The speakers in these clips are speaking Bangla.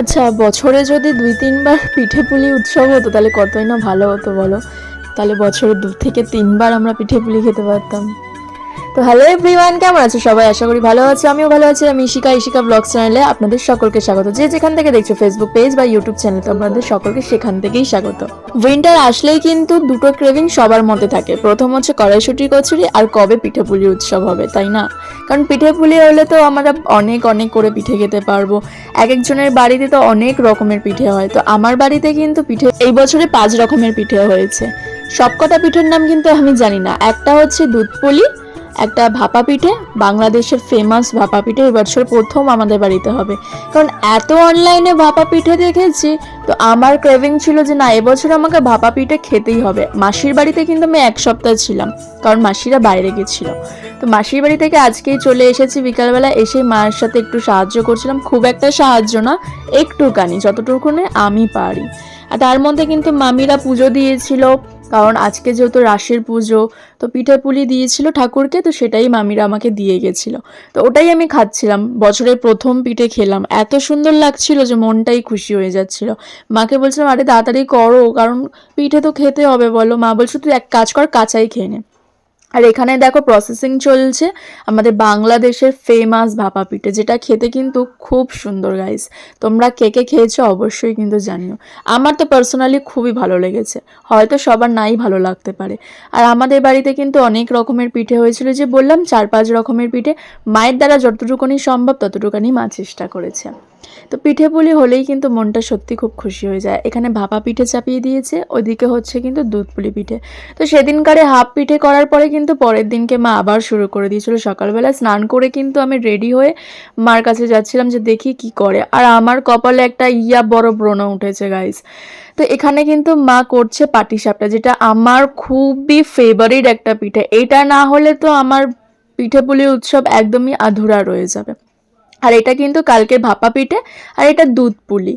আচ্ছা বছরে যদি দুই, তিনবার পিঠে পুলি উৎসব হতো, তাহলে কতই না ভালো হতো বলো? তাহলে বছরে দু থেকে তিনবার আমরা পিঠে পুলি খেতে পারতাম। তো হ্যালো এভরিওয়ান কেমন আছে সবাই? আশা করি ভালো আছে, আমিও ভালো আছি। আমি ইশিকা ইশিকা ব্লগ চ্যানেলে আপনাদের সকলকে স্বাগত। যে যেখান থেকে দেখছ ফেসবুক পেজ বা ইউটিউব চ্যানেল আপনাদের সকলকে সেখান থেকেই স্বাগত। উইন্টার আসলেই কিন্তু দুটো ক্রেভিং সবার মধ্যে থাকে। প্রথম হচ্ছে কড়াইশুটির কচুরি আর কবে পিঠে পুলির উৎসব হবে, তাই না? কারণ পিঠে পুলি হলে তো আমরা অনেক অনেক করে পিঠে খেতে পারব। এক একজনের বাড়িতে তো অনেক রকমের পিঠে হয়। তো আমার বাড়িতে কিন্তু পিঠে, এই বছরে পাঁচ রকমের পিঠে হয়েছে। সবকটা পিঠের নাম কিন্তু আমি জানি না। একটা হচ্ছে দুধ পুলি একটা ভাপা পিঠে বাংলাদেশের ফেমাস ভাপা পিঠে এবছর প্রথম আমাদের বাড়িতে হবে। কারণ এত অনলাইনে ভাপা পিঠে দেখেছি, তো আমার ক্রেভিং ছিল যে না এবছর আমাকে ভাপা পিঠে খেতেই হবে। মাসির বাড়িতে কিন্তু আমি এক সপ্তাহ ছিলাম, কারণ মাসিরা বাইরে গেছিল। তো মাসির বাড়ি থেকে আজকেই চলে এসেছি বিকালবেলা, এসে মায়ের সাথে একটু সাহায্য করছিলাম। খুব একটা সাহায্য না, একটুখানি, যতটুকুনে আমি পারি। আর তার মধ্যে কিন্তু মামিরা পুজো দিয়েছিল কারণ আজকে যেহেতু রাশির পুজো, তো পিঠে পুলি দিয়েছিল ঠাকুরকে, তো সেটাই মামিরা আমাকে দিয়ে গেছিল। তো ওটাই আমি খাচ্ছিলাম, বছরের প্রথম পিঠে খেলাম। এত সুন্দর লাগছিল যে মনটাই খুশি হয়ে যাচ্ছিল। মাকে বলছিলাম, আরে তাড়াতাড়ি করো, কারণ পিঠে তো খেতে হবে, বলো। মা বলছো, তুই এক কাজ কর, কাঁচাই খেয়ে নে। আর এখানে দেখো প্রসেসিং চলছে। আমাদের বাংলাদেশের ফেমাস ভাপা পিঠে, যেটা খেতে কিন্তু খুব সুন্দর গাইস তোমরা কে কে খেয়েছো অবশ্যই কিন্তু জানিও। আমার তো পার্সোনালি খুবই ভালো লেগেছে। হয়তো সবার নাই ভালো লাগতে পারে। আর আমাদের বাড়িতে কিন্তু অনেক রকমের পিঠে হয়েছিল যে বললাম, চার পাঁচ রকমের পিঠে। মায়ের দ্বারা যতটুকুনি সম্ভব ততটুকুনি মা চেষ্টা করেছে। তো পিঠে পুলি হলেই কিন্তু মনটা সত্যি খুব খুশি হয়ে যায়। এখানে ভাপা পিঠে চাপিয়ে দিয়েছে, ওইদিকে হচ্ছে কিন্তু দুধ পুলি পিঠে। তো সেদিনকারে হাফ পিঠে করার পরে কিন্তু পরের দিনকে মা আবার শুরু করে দিয়েছিল। সকালবেলা স্নান করে কিন্তু আমি রেডি হয়ে মার কাছে যাচ্ছিলাম যে দেখি কি করে। আর আমার কপালে একটা ইয়া বড় ব্রণ উঠেছে গাইস তো এখানে কিন্তু মা করছে পাটিসাপটা যেটা আমার খুবই ফেভারিট একটা পিঠে। এটা না হলে তো আমার পিঠে পুলি উৎসব একদমই আধুরা রয়ে যাবে। আর এটা কিন্তু কালকে ভাপা পিঠে, আর এটা দুধ পুলি।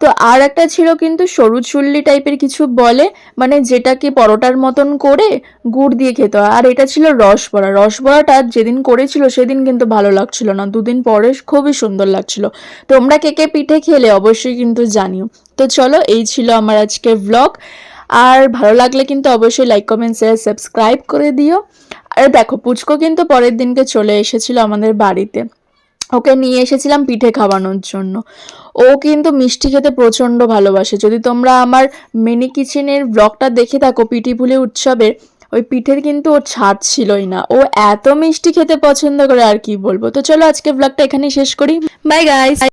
তো আর একটা ছিল কিন্তু সরু চুল্লি টাইপের কিছু বলে মানে যেটাকে পরোটার মতন করে গুড় দিয়ে খেতে হয়। আর এটা ছিল রসবড়া। রসবড়াটা যেদিন করেছিল সেদিন কিন্তু ভালো লাগছিল না। দুদিন পরে খুবই সুন্দর লাগছিল। তোমরা কে কে পিঠে খেলে অবশ্যই কিন্তু জানিও। তো চলো, এই ছিল আমার আজকে ব্লগ আর ভালো লাগলে কিন্তু অবশ্যই লাইক কমেন্ট শেয়ার সাবস্ক্রাইব করে দিও। আর দেখো, পুচকো কিন্তু পরের দিনকে চলে এসেছিল আমাদের বাড়িতে। ওকে নিয়ে এসেছিলাম পিঠে খাওয়ানোর জন্য। ও কিন্তু মিষ্টি খেতে প্রচণ্ড ভালোবাসে। যদি তোমরা আমার মিনি কিচেনের ব্লগটা দেখে থাকো পিঠি পুলি উৎসবের, ওই পিঠের কিন্তু ওর ছাদ ছিলই না। ও এত মিষ্টি খেতে পছন্দ করে, আর কি বলব? তো চলো আজকে ব্লগটা এখানেই শেষ করি। Bye guys